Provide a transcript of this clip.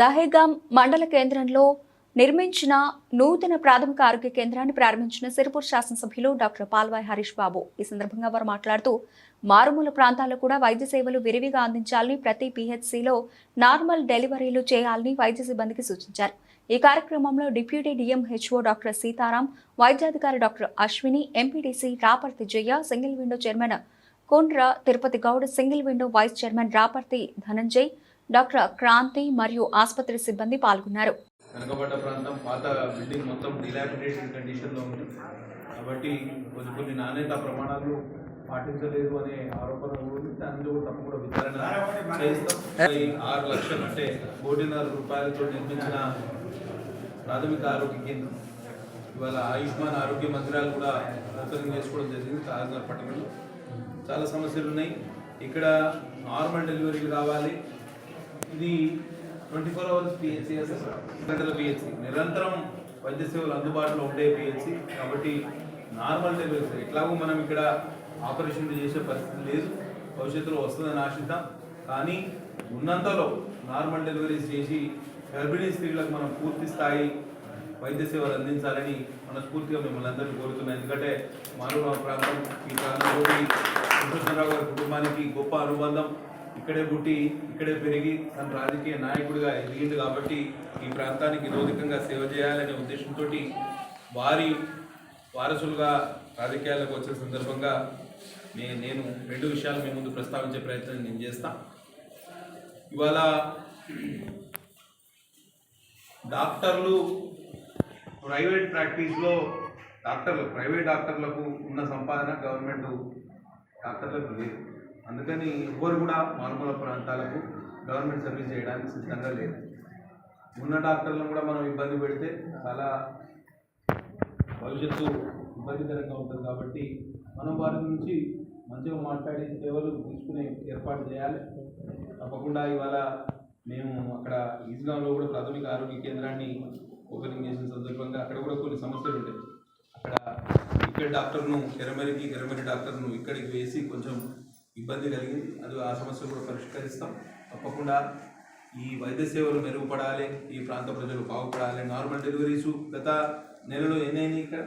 దహేగాం మండల కేంద్రంలో నిర్మించిన నూతన ప్రాథమిక ఆరోగ్య కేంద్రాన్ని ప్రారంభించిన సిరిపూర్ శాసనసభ్యులు డాక్టర్ పాల్వాయ్ హరీష్ బాబు. ఈ సందర్భంగా వారు మాట్లాడుతూ మారుమూల ప్రాంతాల్లో కూడా వైద్య సేవలు విరివిగా అందించాలని ప్రతి పీహెచ్సిలో నార్మల్ డెలివరీలు చేయాలని వైద్య సిబ్బందికి సూచించారు. ఈ కార్యక్రమంలో డిప్యూటీ డిఎంహెచ్ఓ డాక్టర్ సీతారాం వైద్యాధికారి doctor Ashwini MPDC Raparthi Jaya single window chairman Kondra Tirupati Goud single window vice chairman Raparthi Dhananjay doctor Kranti మరియు ఆసుపత్రి సిబ్బంది పాల్గొన్నారు. వెనకబడ్డ ప్రాంతం పాత బిల్డింగ్ మొత్తం డిలాబిటేటెడ్ కండిషన్లో ఉంది. కాబట్టి కొన్ని కొన్ని నాణ్యత ప్రమాణాలు పాటించలేదు అనే ఆరోపణ ఉంది. దానిలో కూడా విచారణ చేస్తాం. ఆరు లక్షలు అంటే కోటిన్నర రూపాయలతో నిర్మించిన ప్రాథమిక ఆరోగ్య కేంద్రం. ఇవాళ ఆయుష్మాన్ ఆరోగ్య మందిరాలు కూడా ఓపెనింగ్ చేసుకోవడం జరిగింది తాజా పట్టణంలో. చాలా సమస్యలు ఉన్నాయి. ఇక్కడ నార్మల్ డెలివరీలు కావాలి. ఇది ట్వంటీ ఫోర్ అవర్స్ పిహెచ్సి గంటల పిహెచ్సి నిరంతరం వైద్య సేవలు అందుబాటులో ఉండే పిహెచ్సి కాబట్టి నార్మల్ డెలివరీస్ ఎట్లాగో మనం ఇక్కడ ఆపరేషన్లు చేసే పరిస్థితి లేదు. భవిష్యత్తులో వస్తుందని ఆశిద్దాం. కానీ ఉన్నంతలో నార్మల్ డెలివరీస్ చేసి గర్భిణీ స్త్రీలకు మనం పూర్తి స్థాయి వైద్య సేవలు అందించాలని మనస్ఫూర్తిగా మిమ్మల్ని అందరినీ కోరుతున్నాం ఎందుకంటే మానవ ప్రాంతం ఈ ప్రాంతంలో కృష్ణరావు గారి కుటుంబానికి గొప్ప అనుబంధం. ఇక్కడే పుట్టి ఇక్కడే పెరిగి తన రాజకీయ నాయకుడిగా ఎదిగింది కాబట్టి ఈ ప్రాంతానికి నిరోధికంగా సేవ చేయాలనే ఉద్దేశంతో వారి వారసులుగా రాజకీయాలకు వచ్చే సందర్భంగా నే నేను రెండు విషయాలు మీ ముందు ప్రస్తావించే ప్రయత్నం నేను చేస్తా. ఇవాళ డాక్టర్లు ప్రైవేట్ ప్రాక్టీస్లో డాక్టర్లు ప్రైవేట్ డాక్టర్లకు ఉన్న సంపాదన గవర్నమెంట్ డాక్టర్లకు లేదు. అందుకని ఎవ్వరు కూడా మారుమూల ప్రాంతాలకు గవర్నమెంట్ సర్వీస్ చేయడానికి సిద్ధంగా లేదు ఉన్న డాక్టర్లను కూడా మనం ఇబ్బంది పెడితే చాలా భవిష్యత్తు ఇబ్బందికరంగా ఉంటుంది కాబట్టి మనం వారి నుంచి మంచిగా మాట్లాడి సేవలు తీసుకునే ఏర్పాటు చేయాలి. తప్పకుండా ఇవాళ మేము అక్కడ ఈజ్గాంలో కూడా ప్రాథమిక ఆరోగ్య కేంద్రాన్ని ఓపెనింగ్ చేసిన సందర్భంగా అక్కడ కూడా కొన్ని సమస్యలు ఉంటాయి అక్కడ ఇక్కడ డాక్టర్ను ఎరమరికి ఎరమరి డాక్టర్ను ఇక్కడికి వేసి కొంచెం ఇబ్బంది కలిగింది. అది ఆ సమస్య కూడా పరిష్కరిస్తాం. తప్పకుండా ఈ వైద్య సేవలు మెరుగుపడాలి ఈ ప్రాంత ప్రజలు బాగుపడాలి. నార్మల్ డెలివరీస్ గత నెలలో ఎన్నైనాయి ఇక్కడ?